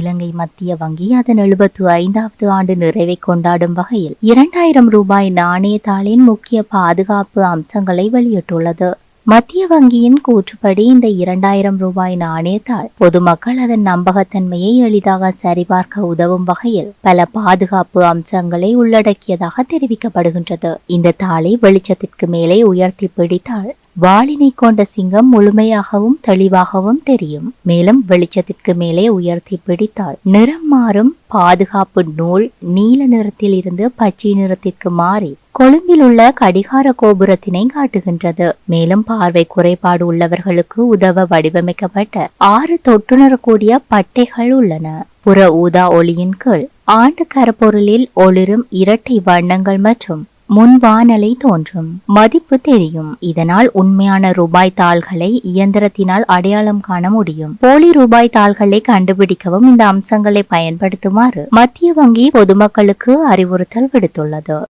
இலங்கை மத்திய வங்கி அதன் எழுபத்து ஐந்தாவது ஆண்டு நிறைவை கொண்டாடும் வகையில் இரண்டாயிரம் ரூபாய் நாணயத்தாளின் முக்கிய பாதுகாப்பு அம்சங்களை வெளியிட்டுள்ளது. மத்திய வங்கியின் கூற்றுப்படி இந்த இரண்டாயிரம் ரூபாய் நாணயத்தாள் பொதுமக்கள் அதன் நம்பகத்தன்மையை எளிதாக சரிபார்க்க உதவும் வகையில் பல பாதுகாப்பு அம்சங்களை உள்ளடக்கியதாக தெரிவிக்கப்படுகின்றது. இந்த தாளை வெளிச்சத்திற்கு மேலே உயர்த்தி பிடித்தால் வாளினை கொண்ட சிங்கம் முழுமையாகவும் தெளிவாகவும் தெரியும். மேலும் வெளிச்சத்திற்கு மேலே உயர்த்தி பிடித்தாள். நிறம் மாறும். பாதுகாப்பு நூல் நீல நிறத்தில் இருந்து பச்சை நிறத்திற்கு மாறி கொழும்பில் உள்ள கடிகார கோபுரத்தினை காட்டுகின்றது. மேலும் பார்வை குறைபாடு உள்ளவர்களுக்கு உதவ வடிவமைக்கப்பட்ட ஆறு தொட்டுணரக்கூடிய பட்டைகள் உள்ளன. புற ஊதா ஒளியின் கீழ் ஆண்டு கரப்பொருளில் ஒளிரும் இரட்டை வண்ணங்கள் மற்றும் முன்வானலை தோன்றும். மதிப்பு தெரியும். இதனால் உண்மையான ரூபாய் தாள்களை இயந்திரத்தினால் அடையாளம் காண முடியும். போலி ரூபாய் தாள்களை கண்டுபிடிக்கவும் இந்த அம்சங்களை பயன்படுத்துமாறு மத்திய வங்கி பொதுமக்களுக்கு அறிவுறுத்தல் விடுத்துள்ளது.